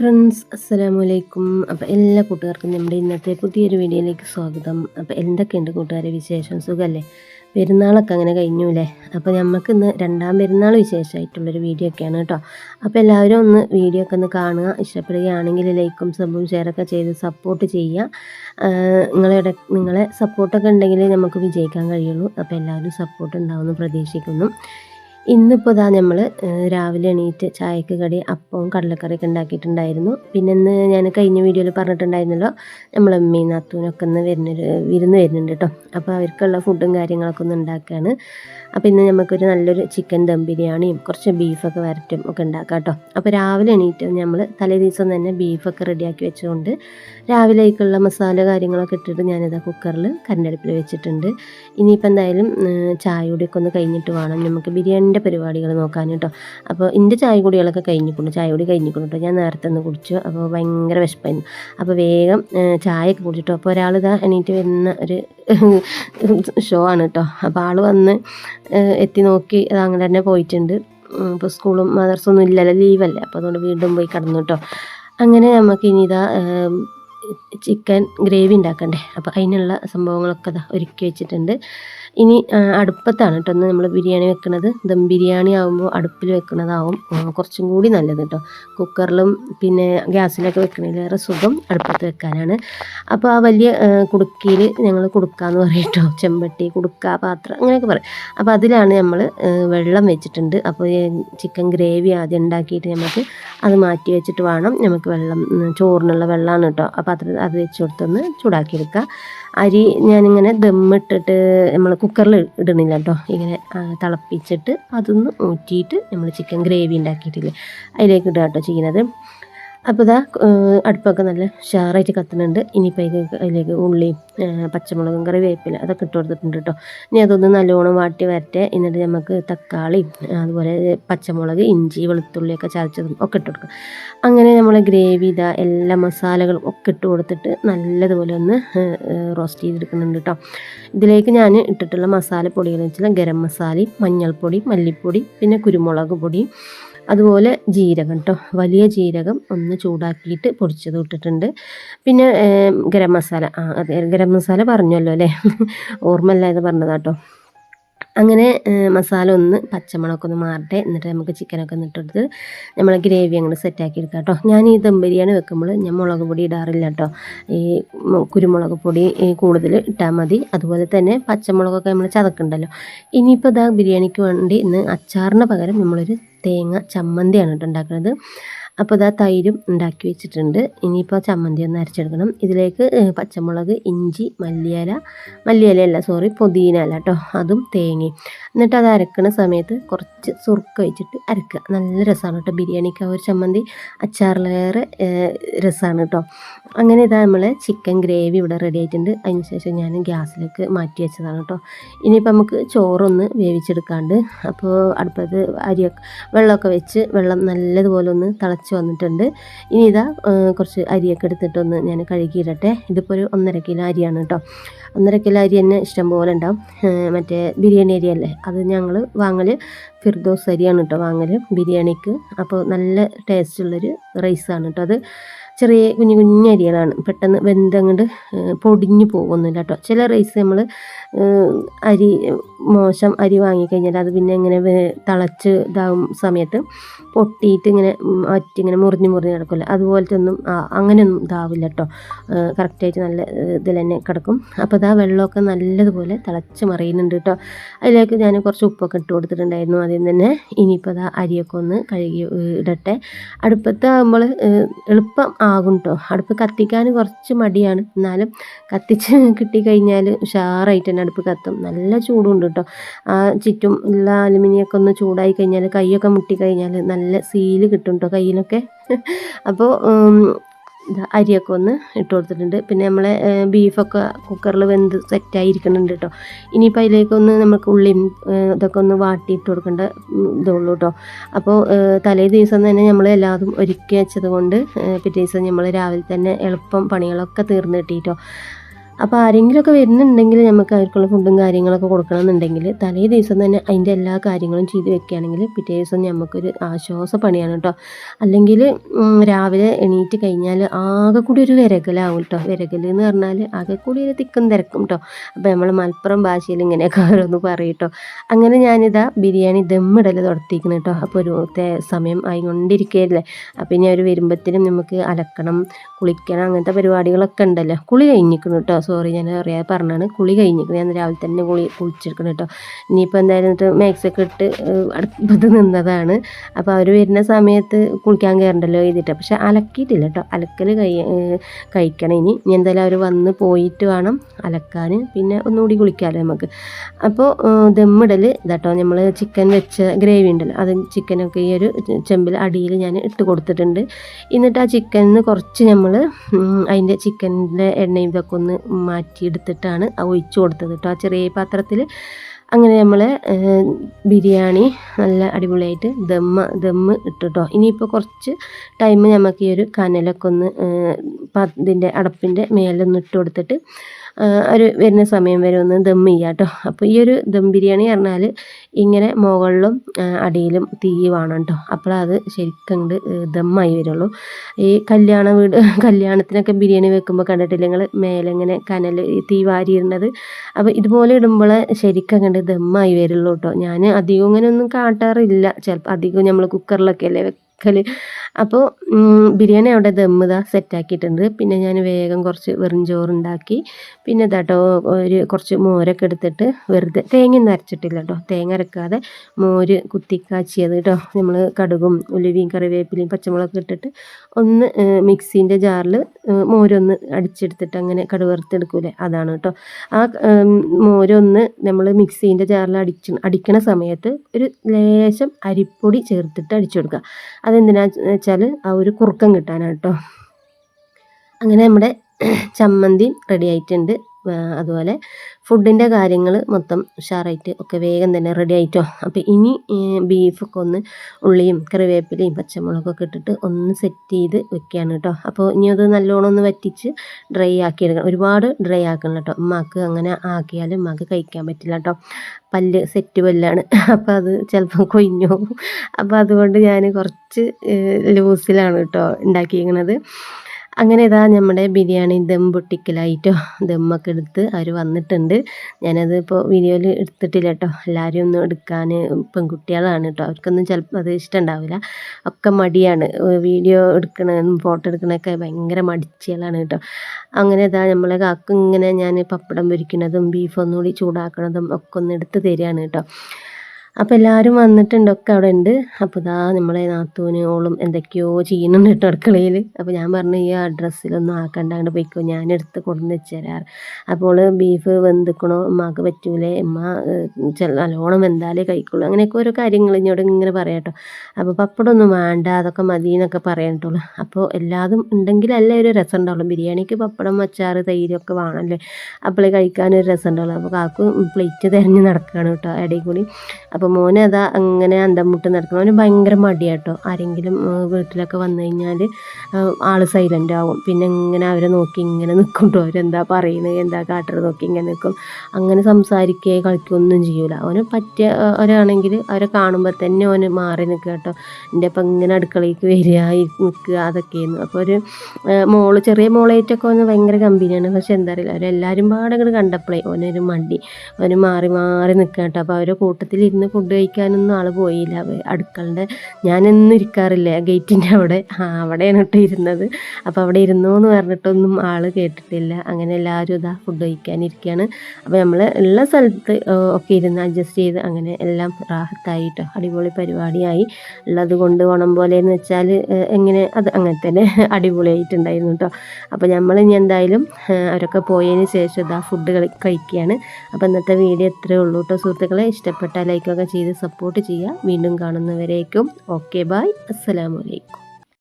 Friends അസ്സലാമു അലൈക്കും അപ്പോൾ എല്ലാ കൂട്ടുകാർക്കും നമ്മുടെ ഇന്നത്തെ പുതിയൊരു വീഡിയോയിലേക്ക് സ്വാഗതം. അപ്പോൾ എന്തൊക്കെയുണ്ട് കൂട്ടുകാരെ വിശേഷം? സുഖമല്ലേ പെരുന്നാളൊക്കെ അങ്ങനെ കഴിഞ്ഞൂലേ അപ്പോൾ നമുക്ക് ഇന്ന് രണ്ടാം പെരുന്നാൾ വിശേഷമായിട്ടുള്ളൊരു വീഡിയോ ഒക്കെയാണ് കേട്ടോ. അപ്പോൾ എല്ലാവരും ഒന്ന് വീഡിയോ ഒക്കെ ഒന്ന് കാണുക. ഇഷ്ടപ്പെടുകയാണെങ്കിൽ ലൈക്കും സബും ഷെയറൊക്കെ ചെയ്ത് സപ്പോർട്ട് ചെയ്യുക. നിങ്ങളുടെ നിങ്ങളെ സപ്പോർട്ടൊക്കെ ഉണ്ടെങ്കിൽ നമുക്ക് വിജയിക്കാൻ കഴിയുള്ളൂ. അപ്പോൾ എല്ലാവരും സപ്പോർട്ട് ഉണ്ടാവുമെന്ന് പ്രതീക്ഷിക്കുന്നു. ഇന്നിപ്പോൾ ഇതാ നമ്മൾ രാവിലെ എണീറ്റ് ചായക്ക് കടി അപ്പവും കടലക്കറിയൊക്കെ ഉണ്ടാക്കിയിട്ടുണ്ടായിരുന്നു. പിന്നെ ഇന്ന് ഞാൻ കഴിഞ്ഞ വീഡിയോയിൽ പറഞ്ഞിട്ടുണ്ടായിരുന്നല്ലോ നമ്മൾ അമ്മയും നാത്തൂനൊക്കെ ഒന്ന് വരുന്നൊരു വിരുന്ന് വരുന്നുണ്ട് കേട്ടോ അപ്പോൾ അവർക്കുള്ള ഫുഡും കാര്യങ്ങളൊക്കെ ഒന്ന് ഉണ്ടാക്കുകയാണ് അപ്പോൾ ഇന്ന് നമുക്കൊരു നല്ലൊരു ചിക്കൻ ദം ബിരിയാണിയും കുറച്ച് ബീഫൊക്കെ വരട്ടും ഒക്കെ ഉണ്ടാക്കാം കേട്ടോ അപ്പോൾ രാവിലെ എണീറ്റ് നമ്മൾ തലേ ദിവസം തന്നെ ബീഫൊക്കെ റെഡിയാക്കി വെച്ചുകൊണ്ട് രാവിലേക്കുള്ള മസാല കാര്യങ്ങളൊക്കെ ഇട്ടിട്ട് ഞാനിതാ കുക്കറിൽ കരണ്ടടുപ്പിൽ വെച്ചിട്ടുണ്ട്. ഇനിയിപ്പോൾ എന്തായാലും ചായ കൂടിയൊക്കെ ഒന്ന് കഴിഞ്ഞിട്ട് വേണം. നമുക്ക് ബിരിയാണിന്റെ പരിപാടികൾ നോക്കാൻ കേട്ടോ. അപ്പോൾ എന്റെ ചായ കുടികളൊക്കെ കഴിഞ്ഞിട്ടുണ്ട്. ചായ കുടി കഴിഞ്ഞിട്ടുണ്ട് കേട്ടോ. ഞാൻ നേരത്തെ ഒന്ന് കുടിച്ചു. അപ്പോൾ ഭയങ്കര വിശപ്പായിരുന്നു. അപ്പോൾ വേഗം ചായയൊക്കെ കുടിച്ചിട്ടു. അപ്പോൾ ഒരാൾ ഇതാ എണീറ്റ് വരുന്ന ഒരു ഷോ ആണ് കേട്ടോ. അപ്പോൾ ആൾ വന്ന് എത്തി നോക്കി. അത് അങ്ങനെ തന്നെ പോയിട്ടുണ്ട്. ഇപ്പോൾ സ്കൂളും മദർസൊന്നും ഇല്ലല്ലോ. ലീവല്ലേ അപ്പോൾ അതുകൊണ്ട് വീണ്ടും പോയി കടന്നു കേട്ടോ. അങ്ങനെ നമുക്ക് ഇനി ഇതാ ചിക്കൻ ഗ്രേവി ഉണ്ടാക്കണ്ടേ? അപ്പോൾ അതിനുള്ള സംഭവങ്ങളൊക്കെ ഒരുക്കി വെച്ചിട്ടുണ്ട്. ഇനി അടുപ്പത്താണ് കേട്ടോ നമ്മൾ ബിരിയാണി വെക്കുന്നത് ദം ബിരിയാണി ആകുമ്പോൾ അടുപ്പിൽ വെക്കുന്നതാവും കുറച്ചും കൂടി നല്ലത് കേട്ടോ. കുക്കറിലും പിന്നെ ഗ്യാസിലൊക്കെ വെക്കണതിലേറെ സുഖം അടുപ്പത്ത് വെക്കാനാണ്. അപ്പോൾ ആ വലിയ കുടുക്കിയിൽ ഞങ്ങൾ കുടുക്കാന്ന് പറയും കേട്ടോ. ചെമ്പട്ടി കുടുക്ക പാത്രം അങ്ങനെയൊക്കെ പറയും. അപ്പോൾ അതിലാണ് നമ്മൾ വെള്ളം വെച്ചിട്ടുണ്ട്. അപ്പോൾ ചിക്കൻ ഗ്രേവി ആദ്യം ഉണ്ടാക്കിയിട്ട് നമുക്ക് അത് മാറ്റി വെച്ചിട്ട് വേണം നമുക്ക് വെള്ളം ചോറിനുള്ള വെള്ളമാണ് കേട്ടോ. അപ്പോൾ അത് അത് വെച്ച് കൊടുത്തൊന്ന് ചൂടാക്കിയെടുക്കുക അരി ഞാനിങ്ങനെ ദമ്മിട്ടിട്ട് നമ്മൾ കുക്കറിൽ ഇടണില്ല കേട്ടോ ഇങ്ങനെ തിളപ്പിച്ചിട്ട് അതൊന്ന് ഊറ്റിയിട്ട് നമ്മൾ ചിക്കൻ ഗ്രേവി ഉണ്ടാക്കിയിട്ടില്ലേ? അതിലേക്ക് ഇടുക കേട്ടോ ചെയ്യുന്നത്. അപ്പോൾ ഇതാ അടുപ്പൊക്കെ നല്ല ഷാറായിട്ട് കത്തുന്നുണ്ട്. ഇനിയിപ്പോൾ അതിലേക്ക് ഉള്ളിയും പച്ചമുളകും കറി കറിവേപ്പില അതൊക്കെ ഇട്ട് കൊടുത്തിട്ടുണ്ട് കേട്ടോ. ഇനി അതൊന്ന് നല്ലോണം വാട്ടി വരട്ടെ. എന്നിട്ട് നമുക്ക് തക്കാളി അതുപോലെ പച്ചമുളക് ഇഞ്ചി വെളുത്തുള്ളിയൊക്കെ ചതച്ചതും ഒക്കെ ഇട്ട് കൊടുക്കുക അങ്ങനെ നമ്മൾ ഗ്രേവി ഇതാ എല്ലാ മസാലകളും ഒക്കെ ഇട്ട് കൊടുത്തിട്ട് നല്ലതുപോലെ ഒന്ന് റോസ്റ്റ് ചെയ്തെടുക്കുന്നുണ്ട് കേട്ടോ. ഇതിലേക്ക് ഞാൻ ഇട്ടിട്ടുള്ള മസാല പൊടികളെന്ന് വെച്ചാൽ ഗരം മസാലയും മഞ്ഞൾപ്പൊടി മല്ലിപ്പൊടി പിന്നെ കുരുമുളക് പൊടി അതുപോലെ ജീരകം കേട്ടോ വലിയ ജീരകം ഒന്ന് ചൂടാക്കിയിട്ട് പൊടിച്ചത് ഇട്ടിട്ടുണ്ട്. പിന്നെ ഗരം മസാല. ആ അതെ ഗരം മസാല പറഞ്ഞല്ലോ അല്ലേ? ഓർമ്മയില്ലാതെ പറഞ്ഞതാട്ടോ അങ്ങനെ മസാല ഒന്ന് പച്ചമുളകൊക്കെ ഒന്ന് മാറട്ടെ. എന്നിട്ട് നമുക്ക് ചിക്കനൊക്കെ നിട്ടെടുത്ത് നമ്മൾ ഗ്രേവി അങ്ങനെ സെറ്റാക്കി എടുക്കാം കേട്ടോ ഞാൻ ഈ ദം ബിരിയാണി വെക്കുമ്പോൾ ഞാൻ മുളക് പൊടി ഇടാറില്ല കേട്ടോ ഈ കുരുമുളക് പൊടി കൂടുതൽ ഇട്ടാൽ മതി. അതുപോലെ തന്നെ പച്ചമുളകൊക്കെ നമ്മൾ ചതക്കുണ്ടല്ലോ. ഇനിയിപ്പോൾ ഇതാ ബിരിയാണിക്ക് വേണ്ടി ഇന്ന് അച്ചാറിന് പകരം നമ്മളൊരു തേങ്ങ ചമ്മന്തിയാണ് കേട്ടോ ഉണ്ടാക്കുന്നത്. അപ്പോൾ ഇതാ തൈരും ഉണ്ടാക്കി വെച്ചിട്ടുണ്ട്. ഇനിയിപ്പോൾ ചമ്മന്തി ഒന്ന് അരച്ചെടുക്കണം. ഇതിലേക്ക് പച്ചമുളക് ഇഞ്ചി മല്ലിയില മല്ലിയില അല്ല സോറി പുതിന അല്ല കേട്ടോ അതും തേങ്ങയും എന്നിട്ട് അത് അരക്കണ സമയത്ത് കുറച്ച് സുറുക്ക വെച്ചിട്ട് അരക്കുക. നല്ല രസമാണ് കേട്ടോ ബിരിയാണിക്ക് ആ ഒരു ചമ്മന്തി അച്ചാറിലേറെ രസമാണ് കേട്ടോ അങ്ങനെ ഇതാ നമ്മൾ ചിക്കൻ ഗ്രേവി ഇവിടെ റെഡി ആയിട്ടുണ്ട്. അതിന് ശേഷം ഞാൻ ഗ്യാസിലേക്ക് മാറ്റി വെച്ചതാണ് കേട്ടോ ഇനിയിപ്പോൾ നമുക്ക് ചോറൊന്ന് വേവിച്ചെടുക്കാണ്ട്. അപ്പോൾ അടുപ്പത്ത് അരിയൊക്കെ വെള്ളമൊക്കെ വെച്ച് വെള്ളം നല്ലതുപോലെ ഒന്ന് തിളച്ച് വന്നിട്ടുണ്ട്. ഇനി ഇതാ കുറച്ച് അരിയൊക്കെ എടുത്തിട്ടൊന്ന് ഞാൻ കഴുകിയിടട്ടെ. ഇതിപ്പോൾ ഒരു ഒന്നര കിലോ അരിയാണ് കേട്ടോ ഒന്നര കിലോ അരി തന്നെ ഇഷ്ടം പോലെ ഉണ്ടാവും. മറ്റേ ബിരിയാണി അരി അല്ലേ? അത് ഞങ്ങൾ വാങ്ങൽ ഫിർദോസ് അരിയാണ് കേട്ടോ വാങ്ങൽ ബിരിയാണിക്ക്. അപ്പോൾ നല്ല ടേസ്റ്റുള്ളൊരു റൈസാണ് കേട്ടോ അത്. ചെറിയ കുഞ്ഞു കുഞ്ഞു അരികളാണ്. പെട്ടെന്ന് വെന്തങ്ങോട്ട് പൊടിഞ്ഞു പോകുന്നില്ല കേട്ടോ. ചില റൈസ് നമ്മൾ അരി മോശം അരി വാങ്ങിക്കഴിഞ്ഞാൽ അത് പിന്നെ ഇങ്ങനെ തിളച്ച് ഇതാകും സമയത്ത് പൊട്ടിയിട്ട് ഇങ്ങനെ ഇങ്ങനെ മുറിഞ്ഞ് മുറിഞ്ഞ് കിടക്കില്ല അതുപോലത്തെ ഒന്നും അങ്ങനെയൊന്നും ഇതാവില്ല കേട്ടോ. കറക്റ്റായിട്ട് നല്ല ഇതിൽ തന്നെ കിടക്കും. അപ്പോൾ ഇതാ വെള്ളമൊക്കെ നല്ലതുപോലെ തിളച്ച് മറിയുന്നുണ്ട് കേട്ടോ. അതിലേക്ക് ഞാൻ കുറച്ച് ഉപ്പൊക്കെ ഇട്ട് കൊടുത്തിട്ടുണ്ടായിരുന്നു. ആദ്യം തന്നെ ഇനിയിപ്പോൾ അതാ അരിയൊക്കെ ഒന്ന് കഴുകി ഇടട്ടെ. അടുപ്പത്താകുമ്പോൾ എളുപ്പം ആകും കേട്ടോ അടുപ്പ് കത്തിക്കാൻ കുറച്ച് മടിയാണ്. എന്നാലും കത്തിച്ച് കിട്ടിക്കഴിഞ്ഞാൽ ഉഷാറായിട്ട് തന്നെ അടുപ്പ് കത്തും. നല്ല ചൂടുണ്ട് കേട്ടോ ആ ചുറ്റും ഉള്ള അലുമിനിയൊക്കെ ഒന്ന് ചൂടായി കഴിഞ്ഞാൽ കൈയൊക്കെ മുട്ടിക്കഴിഞ്ഞാൽ നല്ല സീൽ കിട്ടും കേട്ടോ കയ്യിലൊക്കെ. അപ്പോൾ അരിയൊക്കെ ഒന്ന് ഇട്ട് കൊടുത്തിട്ടുണ്ട്. പിന്നെ നമ്മളെ ബീഫൊക്കെ കുക്കറിൽ വെന്ത് സെറ്റായിരിക്കുന്നുണ്ട് കേട്ടോ ഇനിയിപ്പോൾ അതിലേക്കൊന്ന് നമുക്ക് ഉള്ളിയും ഇതൊക്കെ ഒന്ന് വാട്ടിയിട്ട് കൊടുക്കേണ്ട ഇതുള്ളൂ കേട്ടോ അപ്പോൾ തലേ ദിവസം തന്നെ നമ്മൾ എല്ലാതും ഒരുക്കി വെച്ചത് കൊണ്ട് പിറ്റേ ദിവസം നമ്മൾ രാവിലെ തന്നെ എളുപ്പം പണികളൊക്കെ തീർന്ന് കിട്ടിയിട്ടോ അപ്പോൾ ആരെങ്കിലുമൊക്കെ വരുന്നുണ്ടെങ്കിൽ നമുക്ക് അവർക്കുള്ള ഫുഡും കാര്യങ്ങളൊക്കെ കൊടുക്കണമെന്നുണ്ടെങ്കിൽ തലേ ദിവസം തന്നെ അതിന്റെ എല്ലാ കാര്യങ്ങളും ചെയ്ത് വെക്കുകയാണെങ്കിൽ പിറ്റേ ദിവസം നമുക്കൊരു ആശ്വാസ പണിയാണ് കേട്ടോ. അല്ലെങ്കിൽ രാവിലെ എണീറ്റ് കഴിഞ്ഞാൽ ആകെ കൂടി ഒരു വിരകലാവും കേട്ടോ. വിരകൽ എന്ന് പറഞ്ഞാൽ ആകെ കൂടി ഒരു തിക്കും തിരക്കും കേട്ടോ. അപ്പോൾ നമ്മൾ മലപ്പുറം ഭാഷയിൽ ഇങ്ങനെയൊക്കെ ഓരോന്ന് പറയും കേട്ടോ. അങ്ങനെ ഞാനിതാ ബിരിയാണി ദമ്മിടൽ തുടത്തിയിരിക്കുന്നു കേട്ടോ. അപ്പോൾ ഒരു സമയം ആയിക്കൊണ്ടിരിക്കുകയല്ലേ അപ്പോൾ ഇനി അവർ വരുമ്പോഴത്തേനും നമുക്ക് അലക്കണം കുളിക്കണം അങ്ങനത്തെ പരിപാടികളൊക്കെ ഉണ്ടല്ലോ. കുളി കഴിഞ്ഞിരിക്കുന്നു കേട്ടോ. സോറി ഞാൻ അറിയാതെ പറഞ്ഞാണ് കുളി കഴിഞ്ഞിരിക്കുന്നത് ഞാൻ രാവിലെ തന്നെ കുളി കുളിച്ചെടുക്കണം കേട്ടോ. ഇനിയിപ്പോൾ എന്തായാലും എന്നിട്ട് മാക്സൊക്കെ ഇട്ട് അടുപ്പത്ത് നിന്നതാണ്. അപ്പോൾ അവർ വരുന്ന സമയത്ത് കുളിക്കാൻ കയറണ്ടല്ലോ ചെയ്തിട്ട് പക്ഷെ അലക്കിയിട്ടില്ല കേട്ടോ. അലക്കൽ കൈ കഴിക്കണം ഇനി. ഇനി എന്തായാലും അവർ വന്ന് പോയിട്ട് വേണം അലക്കാൻ പിന്നെ ഒന്നുകൂടി കുളിക്കാമല്ലോ നമുക്ക്. അപ്പോൾ ദമ്മിടൽ ഇതാട്ടോ നമ്മൾ ചിക്കൻ വെച്ച ഗ്രേവി ഉണ്ടല്ലോ. അത് ചിക്കനൊക്കെ ഈ ഒരു ചെമ്പിൽ അടിയിൽ ഞാൻ ഇട്ട് കൊടുത്തിട്ടുണ്ട്. എന്നിട്ട് ആ ചിക്കനിന്ന് കുറച്ച് നമ്മൾ അതിന്റെ ചിക്കനിന്റെ എണ്ണയും ഇതൊക്കെ ഒന്ന് മാറ്റിയെടുത്തിട്ടാണ് ഒഴിച്ചു കൊടുത്തത് കേട്ടോ. ആ ചെറിയ പാത്രത്തിൽ അങ്ങനെ നമ്മൾ ബിരിയാണി നല്ല അടിപൊളിയായിട്ട് ദമ്മ ദമ്മ് ഇട്ടിട്ടോ. ഇനിയിപ്പോൾ കുറച്ച് ടൈം നമുക്ക് ഈ ഒരു കനലൊക്കെ ഒന്ന് ഇതിന്റെ അടപ്പിന്റെ മേലൊന്ന് ഇട്ട് കൊടുത്തിട്ട് ഒരു വരുന്ന സമയം വരെ ഒന്ന് ദം ചെയ്യുക കേട്ടോ അപ്പോൾ ഈ ഒരു ദം ബിരിയാണി പറഞ്ഞാൽ ഇങ്ങനെ മുകളിലും അടിയിലും തീ വേണം കേട്ടോ അപ്പോഴത് ശരിക്കും അങ്ങോട്ട് ദമ്മായി വരുള്ളൂ. ഈ കല്യാണ വീട് കല്യാണത്തിനൊക്കെ ബിരിയാണി വെക്കുമ്പോൾ കണ്ടിട്ടില്ല നിങ്ങൾ മേലെ ഇങ്ങനെ കനൽ തീ വാരിയിടുന്നത്? അപ്പോൾ ഇതുപോലെ ഇടുമ്പോൾ ശരിക്കും ദമ്മായി വരുള്ളൂ കേട്ടോ ഞാൻ അധികം ഇങ്ങനെ ഒന്നും കാട്ടാറില്ല. ചിലപ്പോൾ അധികം നമ്മൾ കുക്കറിലൊക്കെ അല്ലേ വെക്കൽ അപ്പോൾ ബിരിയാണി അവിടെ ദമ്മ് ഇതാ സെറ്റാക്കിയിട്ടുണ്ട് പിന്നെ ഞാൻ വേഗം കുറച്ച് വെറും ചോറുണ്ടാക്കി. പിന്നെ ഇതാട്ടോ ഒരു കുറച്ച് മോരൊക്കെ എടുത്തിട്ട് വെറുതെ തേങ്ങ അരച്ചിട്ടില്ല കേട്ടോ തേങ്ങ അരക്കാതെ മോര് കുത്തിക്കാച്ചിയത് കേട്ടോ നമ്മൾ കടുകും ഉലുവയും കറിവേപ്പിലയും പച്ചമുളകൊക്കെ ഇട്ടിട്ട് ഒന്ന് മിക്സീന്റെ ജാറിൽ മോരൊന്ന് അടിച്ചെടുത്തിട്ട് അങ്ങനെ കടുവറുത്തെടുക്കൂലേ? അതാണ് കേട്ടോ ആ മോരൊന്ന് നമ്മൾ മിക്സീന്റെ ജാറിൽ അടിച്ച് അടിക്കണ സമയത്ത് ഒരു ലേശം അരിപ്പൊടി ചേർത്തിട്ട് അടിച്ചു കൊടുക്കുക അതെന്തിനാണെന്ന് വെച്ചാൽ ആ ഒരു കുറുക്കം കിട്ടാനാണ് കേട്ടോ അങ്ങനെ നമ്മുടെ ചമ്മന്തി റെഡി ആയിട്ടുണ്ട്. അതുപോലെ ഫുഡിന്റെ കാര്യങ്ങൾ മൊത്തം ഉഷാറായിട്ട് ഒക്കെ വേഗം തന്നെ റെഡി ആയിട്ടോ. അപ്പോൾ ഇനി ബീഫൊക്കെ ഒന്ന് ഉള്ളിയും കറിവേപ്പിലയും പച്ചമുളകൊക്കെ ഇട്ടിട്ട് ഒന്ന് സെറ്റ് ചെയ്ത് വെക്കുകയാണ് കേട്ടോ. അപ്പോൾ ഇനി അത് നല്ലോണം ഒന്ന് വറ്റിച്ച് ഡ്രൈ ആക്കി എടുക്കണം. ഒരുപാട് ഡ്രൈ ആക്കണം കേട്ടോ. ഉമ്മാക്ക് അങ്ങനെ ആക്കിയാലും ഉമ്മാക്ക് കഴിക്കാൻ പറ്റില്ല കേട്ടോ. പല്ല് സെറ്റ് പല്ലാണ്. അപ്പോൾ അത് ചിലപ്പോൾ കൊയിഞ്ഞു പോകും. അപ്പോൾ അതുകൊണ്ട് ഞാൻ കുറച്ച് ലൂസിലാണ് കേട്ടോ ഉണ്ടാക്കിയിരിക്കുന്നത് അങ്ങനെ ഇതാ നമ്മുടെ ബിരിയാണി ദം പൊട്ടിക്കലായിട്ടോ ദമ്മൊക്കെ എടുത്ത് അവർ വന്നിട്ടുണ്ട്. ഞാനത് ഇപ്പോൾ വീഡിയോയിൽ എടുത്തിട്ടില്ല കേട്ടോ. എല്ലാവരും ഒന്നും എടുക്കാൻ പെൺകുട്ടികളാണ് കേട്ടോ. അവർക്കൊന്നും ചിലപ്പോൾ അത് ഇഷ്ടമുണ്ടാവില്ല. ഒക്കെ മടിയാണ്. വീഡിയോ എടുക്കണതും ഫോട്ടോ എടുക്കണതൊക്കെ ഭയങ്കര മടിച്ചുകളാണ് കേട്ടോ. അങ്ങനെ ഇതാ നമ്മളെ കാക്കും ഇങ്ങനെ ഞാൻ പപ്പടം പൊരിക്കുന്നതും ബീഫ് ഒന്നുകൂടി ചൂടാക്കണതും ഒക്കെ ഒന്ന് എടുത്ത് തരികയാണ് കേട്ടോ. അപ്പോൾ എല്ലാവരും വന്നിട്ടുണ്ട് ഒക്കെ അവിടെ ഉണ്ട് അപ്പോൾ ഇതാ നമ്മളെ നാത്തൂന് ഓളും എന്തൊക്കെയോ ചെയ്യുന്നുണ്ട് കേട്ടോ അടുക്കളയിൽ. അപ്പോൾ ഞാൻ പറഞ്ഞു ഈ അഡ്രസ്സിലൊന്നും ആക്കണ്ട അങ്ങോട്ട് പോയിക്കോ. ഞാൻ എടുത്ത് കൊണ്ടുവന്ന് വെച്ച് തരാറ് അപ്പോൾ ബീഫ് വെന്തിക്കണോ? ഉമ്മാക്ക് പറ്റൂലേ? ഉമ്മ നല്ലോണം വെന്താലേ കഴിക്കുള്ളൂ. അങ്ങനെയൊക്കെ ഓരോ കാര്യങ്ങൾ ഇങ്ങോട്ട് ഇങ്ങനെ പറയാട്ടോ അപ്പോൾ പപ്പടമൊന്നും വേണ്ട അതൊക്കെ മതി എന്നൊക്കെ പറയണ്ടുള്ളൂ അപ്പോൾ എല്ലാതും ഉണ്ടെങ്കിലല്ലേ ഒരു രസം ഉണ്ടാവുള്ളൂ. ബിരിയാണിക്ക് പപ്പടം അച്ചാറ് തൈരൊക്കെ വേണമല്ലേ? അപ്പോൾ കഴിക്കാനൊരു രസം ഉണ്ടാവുള്ളൂ. അപ്പോൾ കാക്കു പ്ലേറ്റ് തിരഞ്ഞ് നടക്കുകയാണ് കേട്ടോ ഇടയിൽ കൂടി. അപ്പോൾ മോന് അതാ അങ്ങനെ അന്തം മുട്ട് നടക്കണം. അവന് ഭയങ്കര മടിയാട്ടോ. ആരെങ്കിലും വീട്ടിലൊക്കെ വന്നു കഴിഞ്ഞാൽ ആൾ സൈലന്റ് ആവും. പിന്നെ ഇങ്ങനെ അവരെ നോക്കി ഇങ്ങനെ നിൽക്കും കേട്ടോ അവരെന്താ പറയുന്നത് എന്താ കാട്ടറ് നോക്കി ഇങ്ങനെ നിൽക്കും അങ്ങനെ സംസാരിക്കുക കളിക്കൊന്നും ചെയ്യൂല. അവന് പറ്റിയ അവരാണെങ്കിൽ അവരെ കാണുമ്പോൾ തന്നെ അവന് മാറി നിൽക്കുക കേട്ടോ. എന്റെ അപ്പം ഇങ്ങനെ അടുക്കളയ്ക്ക് വരിക നിൽക്കുക അതൊക്കെയായിരുന്നു അപ്പോൾ ഒരു മോൾ ചെറിയ മോളായിട്ടൊക്കെ ഒന്ന് ഭയങ്കര കമ്പനിയാണ് പക്ഷെ എന്താ അറിയില്ല അവരെല്ലാവരും പാടെ കണ്ടപ്പോഴേ ഓനൊരു മടി. അവന് മാറി മാറി നിൽക്കുക കേട്ടോ. അപ്പോൾ അവരെ കൂട്ടത്തിലിരുന്ന് ഫുഡ് കഴിക്കാനൊന്നും ആൾ പോയില്ല. അടുക്കളുടെ ഞാനെന്നും ഇരിക്കാറില്ല ഗേറ്റിന്റെ അവിടെ. ആ അവിടെയാണ് കേട്ടോ ഇരുന്നത്. അപ്പോൾ അവിടെ ഇരുന്നു എന്ന് പറഞ്ഞിട്ടൊന്നും ആൾ കേട്ടിട്ടില്ല. അങ്ങനെ എല്ലാവരും ഇതാ ഫുഡ് കഴിക്കാനിരിക്കുകയാണ് അപ്പോൾ നമ്മൾ എല്ലാ സ്ഥലത്ത് ഒക്കെ ഇരുന്ന് അഡ്ജസ്റ്റ് ചെയ്ത് അങ്ങനെ എല്ലാം റാഹത്തായി കേട്ടോ അടിപൊളി പരിപാടിയായി. ഉള്ളത് കൊണ്ട് പോകണം പോലെ എന്ന് വെച്ചാൽ എങ്ങനെ അത് അങ്ങനെ തന്നെ അടിപൊളിയായിട്ടുണ്ടായിരുന്നു കേട്ടോ അപ്പോൾ നമ്മൾ ഇനി എന്തായാലും അവരൊക്കെ പോയതിന് ശേഷം ഇതാ ഫുഡ് കഴിക്കുകയാണ് അപ്പോൾ ഇന്നത്തെ വീഡിയോ ഇത്രയേ ഉള്ളൂ കേട്ടോ സുഹൃത്തുക്കളെ ഇഷ്ടപ്പെട്ട ലൈക്കൊക്കെ ചെയ്ത് സപ്പോർട്ട് ചെയ്യുക. വീണ്ടും കാണുന്നവരേക്കും. ഓക്കെ ബായ് അസ്സലാമലൈക്കും